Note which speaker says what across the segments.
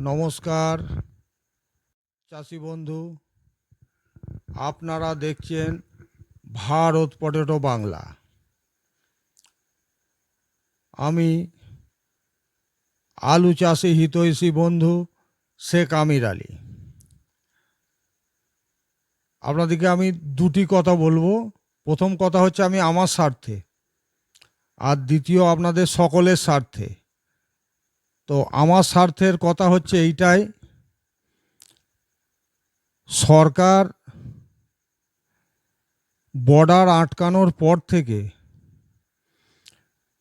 Speaker 1: নমস্কার, চাষি বন্ধু। আপনারা দেখছেন ভারত পটেটো বাংলা। আমি আলু চাষি হিতৈষী বন্ধু শেখ আমির আলী। আপনাদেরকে আমি দুটি কথা বলব। প্রথম কথা হচ্ছে আমি আমার স্বার্থে, আর দ্বিতীয় আপনাদের সকলের স্বার্থে। তো আমার স্বার্থের কথা হচ্ছে এইটাই। সরকার বর্ডার আটকানোর পর থেকে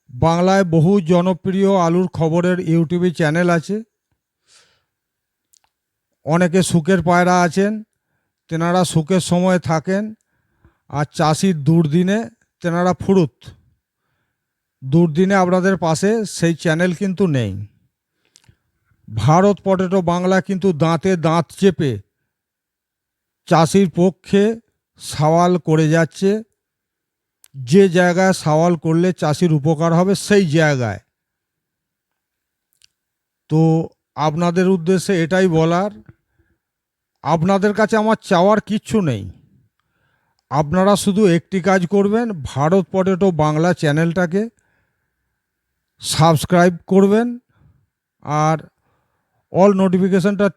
Speaker 1: বাংলায় বহু জনপ্রিয় আলুর খবরের ইউটিউবে চ্যানেল আছে। অনেকে সুখের পায়রা আছেন, তেনারা সুখের সময় থাকেন আর চাষির দুর্দিনে তেনারা ফুরুত। দুর্দিনে আপনাদের পাশে সেই চ্যানেল কিন্তু নেই। ভারত পটেটো বাংলা কিন্তু দাঁতে দাঁত চেপে চাষির পক্ষে সওয়াল করে যাচ্ছে। যে জায়গায় সওয়াল করলে চাষির উপকার হবে, সেই জায়গায়। তো আপনাদের উদ্দেশ্যে এটাই বলার, আপনাদের কাছে আমার চাওয়ার কিচ্ছু নেই। আপনারা শুধু একটি কাজ করবেন, ভারত পটেটো বাংলা চ্যানেলটাকে সাবস্ক্রাইব করবেন, আর অল নোটিফিকেশনটা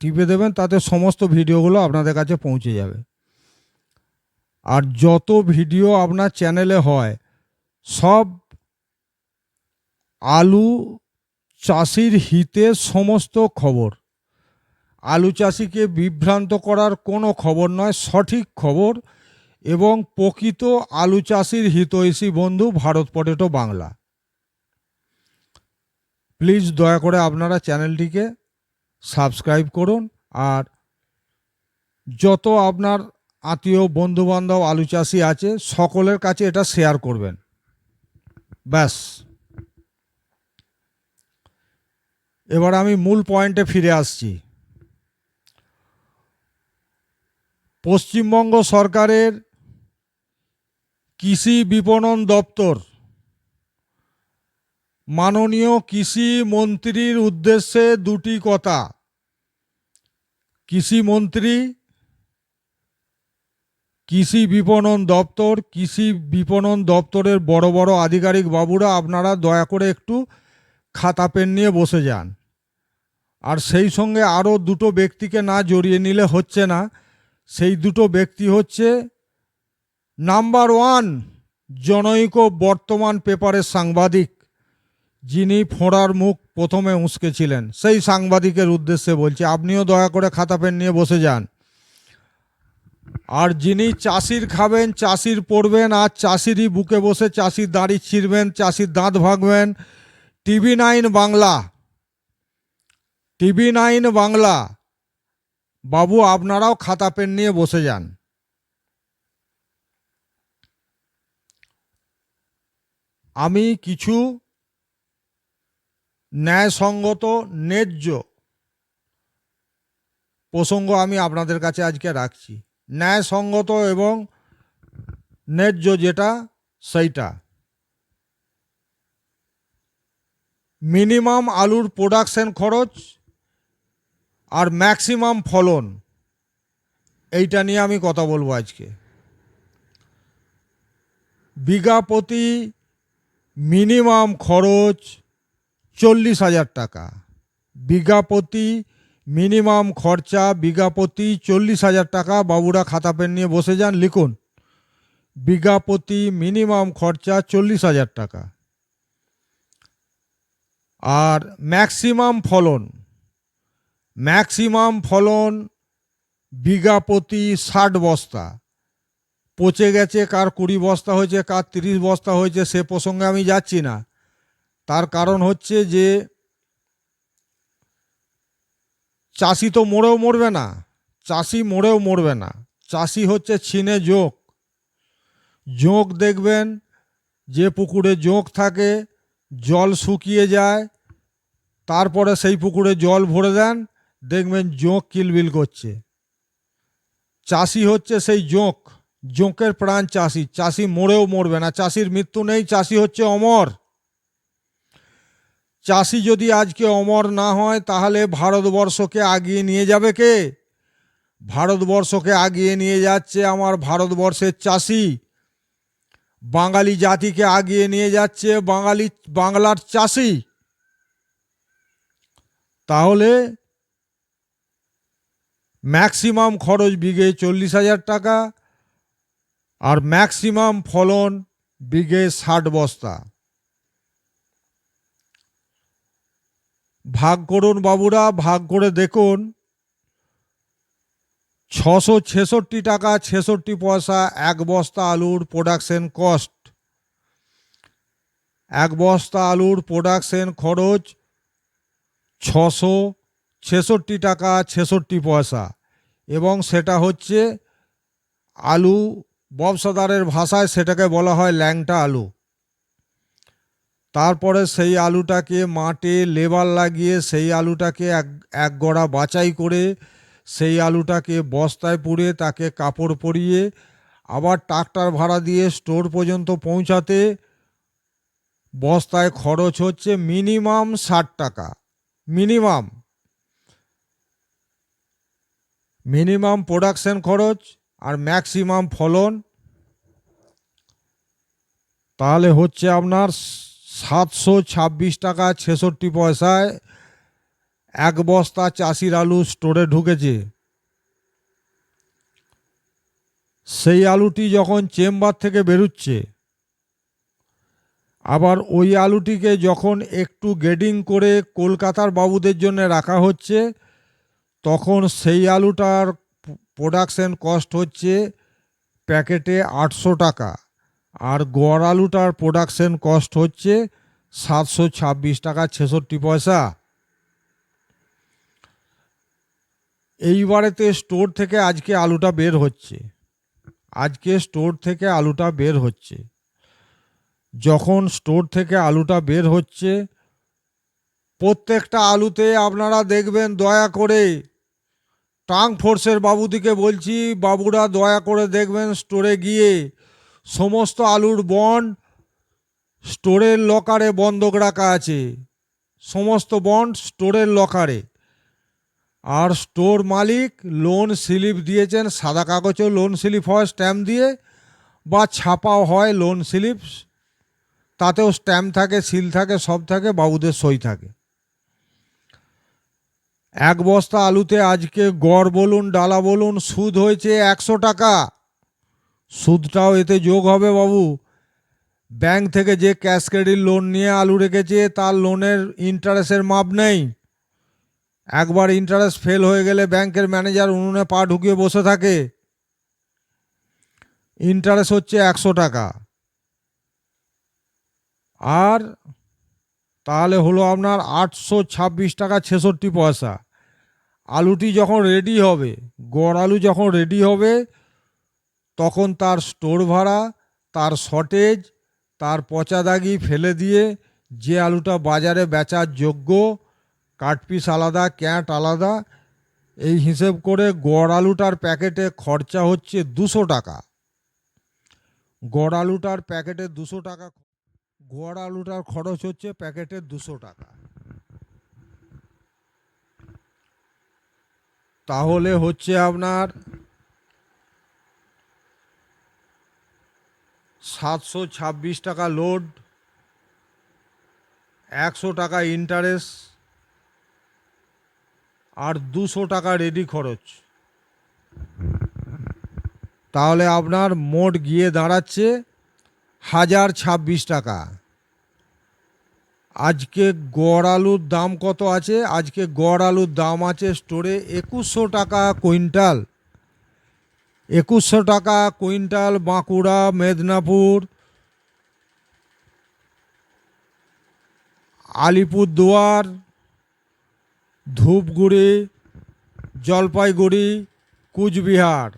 Speaker 1: টিপে দেবেন, তাতে সমস্ত ভিডিওগুলো আপনাদের কাছে পৌঁছে যাবে। আর যত ভিডিও আপনার চ্যানেলে হয়, সব আলু চাষির হিতে সমস্ত খবর। আলু চাষিকে বিভ্রান্ত করার কোনো খবর নয়, সঠিক খবর এবং প্রকৃত আলু চাষির হিতৈষী বন্ধু ভারত পটেটো বাংলা। প্লিজ দয়া করে আপনারা চ্যানেলটিকে সাবস্ক্রাইব করুন আর যত আপনার আত্মীয়, বন্ধুবান্ধব আলু চাষি আছে, সকলের কাছে এটা শেয়ার করবেন। ব্যাস। এবার আমি মূল পয়েন্টে ফিরে আসছি। পশ্চিমবঙ্গ সরকারের কৃষি বিপণন দপ্তর মাননীয় কৃষি মন্ত্রীর উদ্দেশ্যে দুটি কথা। কৃষি মন্ত্রী, কৃষি বিপণন দপ্তর, কৃষি বিপণন দপ্তরের বড় বড় আধিকারিক বাবুরা, আপনারা দয়া করে একটু খাতা পেন নিয়ে বসে যান। আর সেই সঙ্গে আরও দুটো ব্যক্তিকে না জড়িয়ে নিলে হচ্ছে না। সেই দুটো ব্যক্তি হচ্ছে নাম্বার ওয়ান জনৈক বর্তমান পেপারের সাংবাদিক। যিনি ফোঁড়ার মুখ প্রথমে উস্কেছিলেন সেই সাংবাদিকের উদ্দেশ্যে বলছি, আপনিও দয়া করে খাতা পেন নিয়ে বসে যান। আর যিনি চাষির খাবেন, চাষির পড়বেন, আর চাষিরই বুকে বসে চাষির দাড়ি ছিঁড়বেন, চাষির দাঁত ভাঙবেন, TV nine Bangla, TV nine Bangla, বাবু আপনারাও খাতা পেন নিয়ে বসে যান। আমি কিছু ন্যায়সঙ্গত, ন্যায্য প্রসঙ্গ আমি আপনাদের কাছে আজকে রাখছি। ন্যায়সঙ্গত এবং ন্যায্য যেটা, সেইটা। মিনিমাম আলুর প্রোডাকশন খরচ আর ম্যাক্সিমাম ফলন, এইটা নিয়ে আমি কথা বলব আজকে। বিঘা প্রতি মিনিমাম খরচ চল্লিশ হাজার টাকা। বিঘাপতি, মিনিমাম খরচা, বিঘাপতি চল্লিশ হাজার টাকা, বাবুরা খাতা পেন নিয়ে বসে যান, লিখুন। বিঘাপতি, মিনিমাম খরচা চল্লিশ হাজার টাকা। আর ম্যাক্সিমাম ফলন। ম্যাক্সিমাম ফলন বিঘা প্রতি ষাট বস্তা। পচে গেছে, কার কুড়ি বস্তা হয়েছে, কার তিরিশ বস্তা হয়েছে, সে প্রসঙ্গে আমি যাচ্ছি না। তার কারণ হচ্ছে যে চাষি তো মরেও মরবে না, চাষি মরেও মরবে না। চাষি হচ্ছে ছিনে জোক জোঁক দেখবেন, যে পুকুরে জোঁক থাকে, জল শুকিয়ে যায়, তারপরে সেই পুকুরে জল ভরে দেন, দেখবেন জোঁক কিলবিল করছে। চাষি হচ্ছে সেই জোঁক জোঁকের প্রাণ চাষি। চাষি মরেও মরবে না, চাষির মৃত্যু নেই, চাষি হচ্ছে অমর। চাষি যদি আজকে অমর না হয়, তাহলে ভারতবর্ষকে আগিয়ে নিয়ে যাবে কে? ভারতবর্ষকে আগিয়ে নিয়ে যাচ্ছে আমার ভারতবর্ষের চাষি। বাঙালি জাতিকে আগিয়ে নিয়ে যাচ্ছে বাঙালি, বাংলার চাষি। তাহলে ম্যাক্সিমাম খরচ বিঘে চল্লিশ হাজার টাকা, আর ম্যাক্সিমাম ফলন বিঘে ষাট বস্তা। ভাগ করুন বাবুরা, ভাগ করে দেখুন। ছশো ছেষট্টি টাকা, ছেষট্টি পয়সা, এক বস্তা আলুর প্রোডাকশন কস্ট এক বস্তা আলুর প্রোডাকশন খরচ ছশো ছেষট্টি টাকা, ছেষট্টি পয়সা। এবং সেটা হচ্ছে আলু ব্যবসাদারের ভাষায় সেটাকে বলা হয় ল্যাংটা আলু। তারপরে সেই আলুটাকে মাঠে লেবার লাগিয়ে সেই আলুটাকে এক এক গড়া বাছাই করে সেই আলুটাকে বস্তায় পুড়ে তাকে কাপড় পরিয়ে আবার ট্রাক্টর ভাড়া দিয়ে স্টোর পর্যন্ত পৌঁছাতে বস্তায় খরচ হচ্ছে মিনিমাম ষাট টাকা। মিনিমাম। মিনিমাম প্রোডাকশন খরচ আর ম্যাক্সিমাম ফলন। তাহলে হচ্ছে আপনার সাতশো ছাব্বিশ টাকা ছেষট্টি পয়সায় এক বস্তা চাষির আলু স্টোরে ঢুকেছে। সেই আলুটি যখন চেম্বার থেকে বেরোচ্ছে, আবার ওই আলুটিকে যখন একটু গেডিং করে কলকাতার বাবুদের জন্য রাখা হচ্ছে, তখন সেই আলুটার প্রোডাকশন কস্ট হচ্ছে প্যাকেটে আটশো টাকা। আর গড় আলুটার প্রোডাকশন কস্ট হচ্ছে সাতশো ছাব্বিশ টাকা ছেষট্টি পয়সা। এইবারেতে স্টোর থেকে আজকে আলুটা বের হচ্ছে। আজকে স্টোর থেকে আলুটা বের হচ্ছে। যখন স্টোর থেকে আলুটা বের হচ্ছে, প্রত্যেকটা আলুতে আপনারা দেখবেন দয়া করে টাং ফোর্সের বাবুদিকে বলছি, বাবুরা দয়া করে দেখবেন স্টোরে গিয়ে সমস্ত আলুর বন্ড স্টোরের লকারে বন্ধক রাখা আছে। সমস্ত বন্ড স্টোরের লকারে। আর স্টোর মালিক লোন স্লিপ দিয়েছেন, সাদা কাগজেও লোন স্লিপ হয় স্ট্যাম্প দিয়ে, বা ছাপাও হয় লোন স্লিপ তাতেও স্ট্যাম্প থাকে সিল থাকে, সব থাকে, বাবুদের সই থাকে। এক বস্তা আলুতে আজকে গড় বলুন, ডালা বলুন, সুদ হয়েছে একশো টাকা। সুদটাও এতে যোগ হবে বাবু। ব্যাংক থেকে যে ক্যাশ ক্রেডিট লোন নিয়ে আলু রেখেছে, তার লোনের ইন্টারেস্টের মাপ নেই। একবার ইন্টারেস্ট ফেল হয়ে গেলে ব্যাংকের ম্যানেজার উনুনে পা ঢুকিয়ে বসে থাকে। ইন্টারেস্ট হচ্ছে একশো টাকা। আর তাহলে হলো আপনার আটশো ছাব্বিশ টাকা ছেষট্টি পয়সা। আলুটি যখন রেডি হবে, গড় আলু যখন রেডি হবে তখন তার স্টোর ভাড়া, তার শর্টেজ, তার পচা দাগি ফেলে দিয়ে যে আলুটা বাজারে বেচার যোগ্য কাটপিস আলাদা, ক্যাট আলাদা, এই হিসেব করে গড় আলুটার প্যাকেটে খরচা হচ্ছে দুশো টাকা। গড় আলুটার প্যাকেটে দুশো টাকা গড় আলুটার খরচ হচ্ছে প্যাকেটে দুশো টাকা। তাহলে হচ্ছে আপনার সাতশো ছাব্বিশ টাকা লোড একশো টাকা ইন্টারেস্ট আর দুশো টাকা রেডি খরচ। তাহলে আপনার মোট গিয়ে দাঁড়াচ্ছে হাজার ছাব্বিশ টাকা। আজকে গড় আলুর দাম কত আছে? আজকে গড় আলুর দাম আছে স্টোরে একুশশো টাকা কুইন্টাল। একুশশো টাকা, কুইন্টাল, বাঁকুড়া, মেদিনীপুর, আলিপুরদুয়ার, ধূপগুড়ি, জলপাইগুড়ি, কুচবিহার,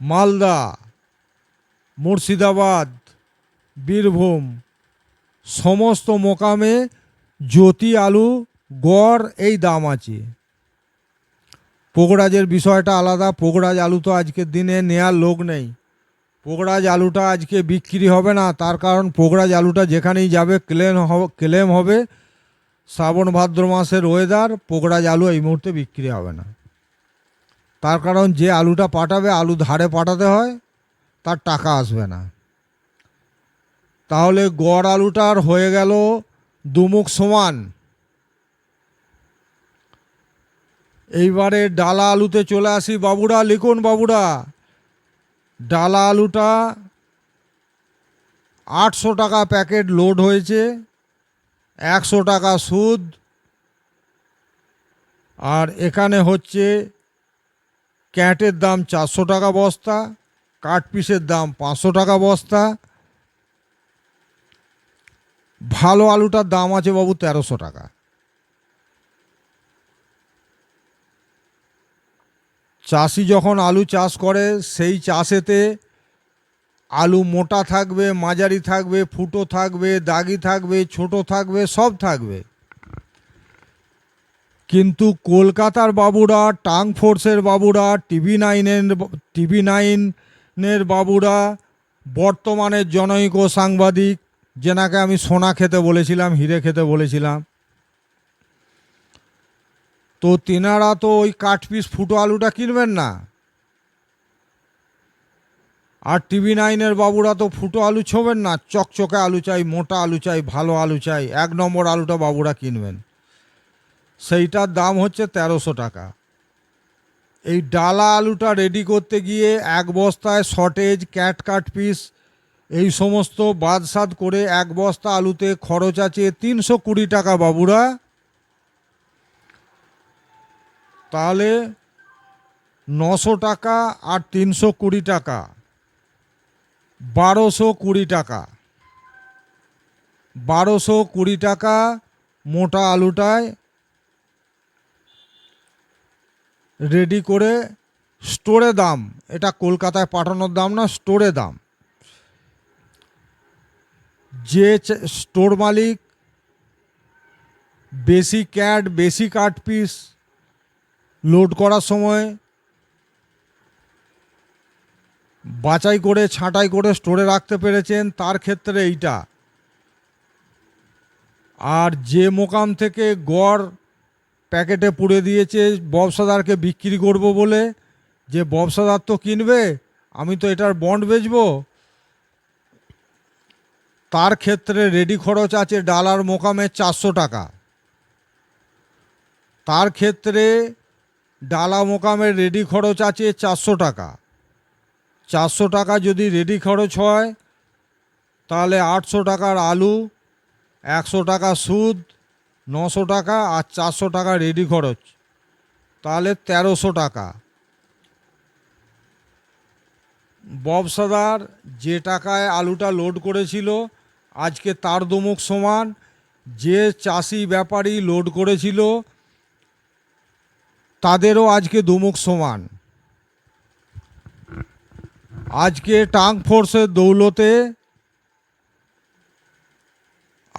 Speaker 1: মালদা, মুর্শিদাবাদ, বীরভূম। সমস্ত মোকামে জ্যোতি আলু, গড় এই দাম আছে। পোগরাজের বিষয়টা আলাদা, পোগরাজ আলু তো আজকের দিনে নেয়ার লোক নেই। পোগরাজ আলুটা আজকে বিক্রি হবে না, তার কারণ পোগরাজ আলুটা যেখানেই যাবে, ক্লেম ক্লেম হবে শ্রাবণ ভাদ্র মাসের ওয়েদার পোগরাজ আলু এই মুহূর্তে বিক্রি হবে না। তার কারণ যে আলুটা পাঠাবে, আলু ধারে পাঠাতে হয়, তার টাকা আসবে না। তাহলে গড় আলুটার হয়ে গেল দুমুখ সমান। এইবারে ডালা আলুতে চলে আসি, বাবুরা, লিখুন বাবুরা। ডালা আলুটা আটশো টাকা প্যাকেট লোড হয়েছে, একশো টাকা সুদ। আর এখানে হচ্ছে ক্যাটের দাম চারশো টাকা বস্তা, কাঠ পিসের দাম পাঁচশো টাকা বস্তা। ভালো আলুটার দাম আছে বাবু তেরোশো টাকা। চাষি যখন আলু চাষ করে, সেই চাষেতে আলু মোটা থাকবে, মাঝারি থাকবে, ফুটো থাকবে, দাগি থাকবে, ছোট থাকবে, সব থাকবে। কিন্তু কলকাতার বাবুরা, টাং ফোর্সের বাবুরা, টিভি নাইনের টিভি নাইনের বাবুরা, বর্তমানের জনৈক সাংবাদিক, যেনাকে আমি সোনা খেতে বলেছিলাম, হিরে খেতে বলেছিলাম তো তেনারা তো ওই কাঠ পিস ফুটো আলুটা কিনবেন না। আর টিভি নাইনের বাবুরা তো ফুটো আলু ছোবেন না। চকচকে আলু চাই, মোটা আলু চাই, ভালো আলু চাই, এক নম্বর আলুটা বাবুরা কিনবেন। সেইটার দাম হচ্ছে তেরোশো টাকা। এই ডালা আলুটা রেডি করতে গিয়ে এক বস্তায় শর্টেজ, ক্যাট কাট পিস, এই সমস্ত বাদ বাদসাদ করে এক বস্তা আলুতে খরচ আছে তিনশো কুড়ি টাকা বাবুরা। তাহলে নশো টাকা আর তিনশো কুড়ি টাকা, বারোশো কুড়ি টাকা। বারোশো কুড়ি টাকা মোটা আলুটায় রেডি করে স্টোরে দাম, এটা কলকাতায় পাঠানোর দাম না, স্টোরে দাম। যে স্টোর মালিক, বেশি ক্যাট বেশি কাট পিস লোড করার সময় বাছাই করে, ছাঁটাই করে স্টোরে রাখতে পেরেছেন, তার ক্ষেত্রে এইটা। আর যে মোকাম থেকে গড় প্যাকেটে পুড়ে দিয়েছে, ব্যবসাদারকে বিক্রি করব বলে, যে ব্যবসাদার তো কিনবে, আমি তো এটার বন্ড বেচবো। তার ক্ষেত্রে রেডি খরচ আছে, ডালার মোকামে চারশো টাকা। তার ক্ষেত্রে ডালা মোকামের রেডি খরচ আছে চারশো টাকা। চারশো টাকা যদি রেডি খরচ হয়, তাহলে আটশো টাকার আলু, একশো টাকা সুদ, নশো টাকা আর চারশো টাকা রেডি খরচ। তাহলে তেরোশো টাকা। ব্যবসাদার যে টাকায় আলুটা লোড করেছিল, আজকে তার দুমুখ সমান। যে চাষি ব্যাপারী লোড করেছিল তাদেরও আজকে দুমুখ সমান। আজকে টাং ফোর্সের দৌলতে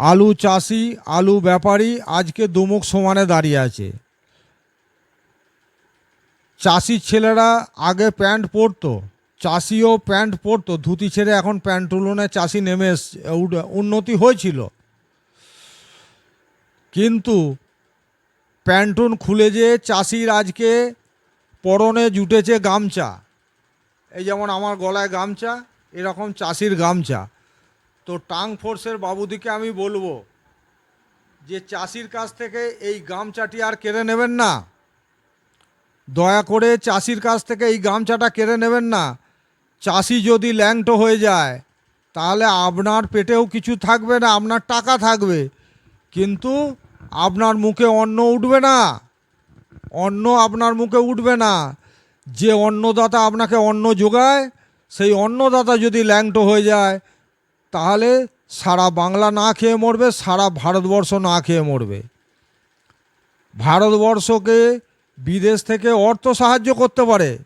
Speaker 1: আলু চাষি, আলু ব্যাপারী আজকে দুমুখ সমানে দাঁড়িয়ে আছে। চাষির ছেলেরা আগে প্যান্ট পরতো, চাষিও প্যান্ট পরতো, ধুতি ছেড়ে এখন প্যান্ট তুলনায় চাষি নেমে এসছে উন্নতি হয়েছিল। কিন্তু প্যান্টুন খুলে যে চাষির আজকে পরনে জুটেছে গামছা। এই যেমন আমার গলায় গামছা, এরকম চাষির গামছা। তো টাং ফোর্সের বাবুদিকে আমি বলব যে চাষির কাছ থেকে এই গামছাটি আর কেড়ে নেবেন না। দয়া করে চাষির কাছ থেকে এই গামছাটা কেড়ে নেবেন না। চাষি যদি ল্যাংটো হয়ে যায়, তাহলে আপনার পেটেও কিছু থাকবে না, আপনার টাকা থাকবে। কিন্তু আপনার মুখে অন্ন উঠবে না। অন্ন আপনার মুখে উঠবে না। যে অন্নদাতা আপনাকে অন্ন যোগায়, সেই অন্নদাতা যদি ল্যাংটো হয়ে যায়, তাহলে সারা বাংলা না খেয়ে মরবে, সারা ভারতবর্ষ না খেয়ে মরবে। ভারতবর্ষকে বিদেশ থেকে অর্থ সাহায্য করতে পারে।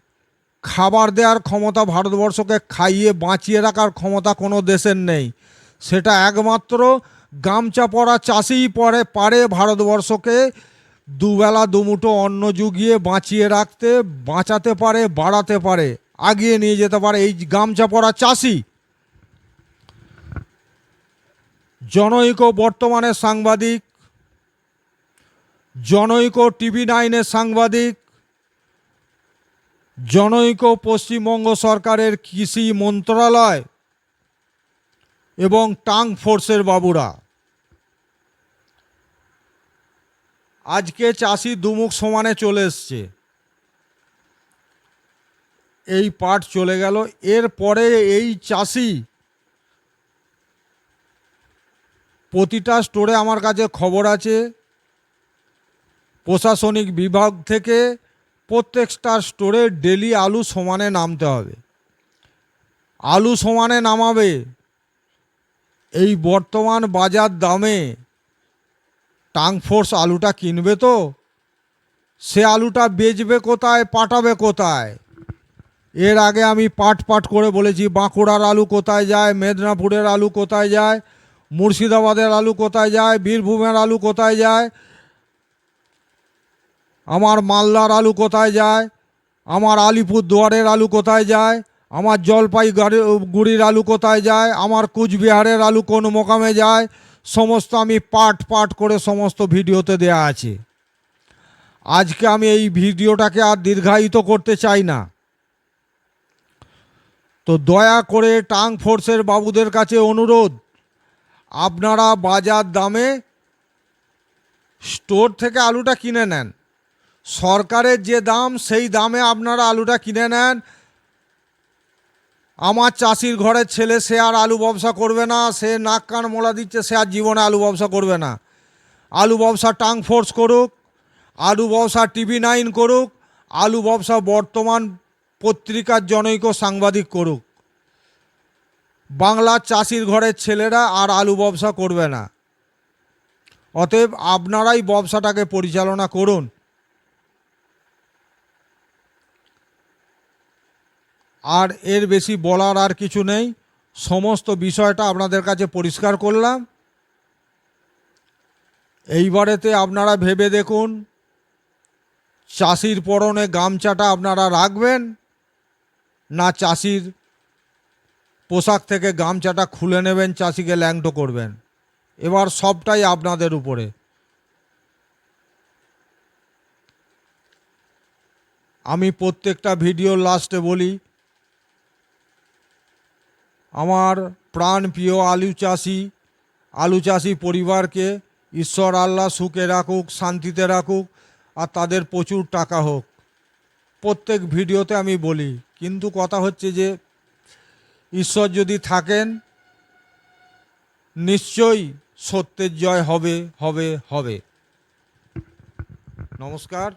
Speaker 1: খাবার দেওয়ার ক্ষমতা ভারতবর্ষকে খাইয়ে বাঁচিয়ে রাখার ক্ষমতা কোনো দেশের নেই। সেটা একমাত্র গামছা পরা চাষিই পরে পারে ভারতবর্ষকে। দুবেলা দুমুঠো অন্ন জুগিয়ে বাঁচিয়ে রাখতে, বাঁচাতে পারে, বাড়াতে পারে, আগিয়ে নিয়ে যেতে পারে এই গামছা পরা চাষি। জনৈক বর্তমানের সাংবাদিক, জনৈক টিভি নাইনের সাংবাদিক, জনৈক পশ্চিমবঙ্গ সরকারের কৃষি মন্ত্রণালয় এবং টাং ফোর্সের বাবুরা। আজকে চাষি দুমুখ সমানে চলে এসছে। এই পাট চলে গেল। এরপরে এই চাষি প্রতিটা স্টোরে আমার কাছে খবর আছে। প্রশাসনিক বিভাগ থেকে প্রত্যেকটা স্টোরে ডেলি আলু সমানে নামতে হবে। আলু সমানে নামাবে। এই বর্তমান বাজার দামে টাংফোর্স আলুটা কিনবে তো? সে আলুটা বেচবে কোথায়, পাঠাবে কোথায়? এর আগে আমি পাট পাট করে বলেছি, বাঁকুড়ার আলু কোথায় যায়, মেদিনীপুরের আলু কোথায় যায়, মুর্শিদাবাদের আলু কোথায় যায়, বীরভূমের আলু কোথায় যায়, আমার মালদার আলু কোথায় যায়, আমার আলিপুর দুয়ারের আলু কোথায় যায় আমার জলপাইগুড়ি, গুড়ির আলু কোথায় যায়? আমার কুচবিহারের আলু কোন মোকামে যায়? সমস্ত আমি পাট পাট করে সমস্ত ভিডিওতে দেয়া আছে। আজকে আমি এই ভিডিওটাকে আর দীর্ঘায়িত করতে চাই না। তো দয়া করে টাং ফোর্সের বাবুদের কাছে অনুরোধ, আপনারা বাজার দামে স্টোর থেকে আলুটা কিনে নেন। সরকারের যে দাম, সেই দামে আপনারা আলুটা কিনে নেন। আমার চাষির ঘরের ছেলে, সে আর আলু ব্যবসা করবে না, সে নাক কান মোলা দিচ্ছে, সে আর জীবনে আলু ব্যবসা করবে না। আলু ব্যবসা টাং ফোর্স করুক, আলু ব্যবসা টিভি নাইন করুক, আলু ব্যবসা বর্তমান পত্রিকার জনৈক সাংবাদিক করুক। বাংলার চাষির ঘরের ছেলেরা আর আলু ব্যবসা করবে না। অতএব আপনারাই ব্যবসাটাকে পরিচালনা করুন। আর এর বেশি বলার আর কিছু নেই। সমস্ত বিষয়টা আপনাদের কাছে পরিষ্কার করলাম। এইবারেতে আপনারা ভেবে দেখুন, চাষির পরনে গামছাটা আপনারা রাখবেন, না চাষির পোশাক থেকে গামছাটা খুলে নেবেন, চাষিকে ল্যাংটো করবেন। এবার সবটাই আপনাদের উপরে। আমি প্রত্যেকটা ভিডিওর লাস্টে বলি আমার প্রাণ প্রিয় আলু চাষি আলু চাষি পরিবারকে ঈশ্বর আল্লাহ সুখে রাখুক, শান্তিতে রাখুক, আর তাদের প্রচুর টাকা হোক। প্রত্যেক ভিডিওতে আমি বলি, কিন্তু কথা হচ্ছে যে ঈশ্বর যদি থাকেন, নিশ্চয়ই সত্যের জয় হবে হবে হবে। নমস্কার।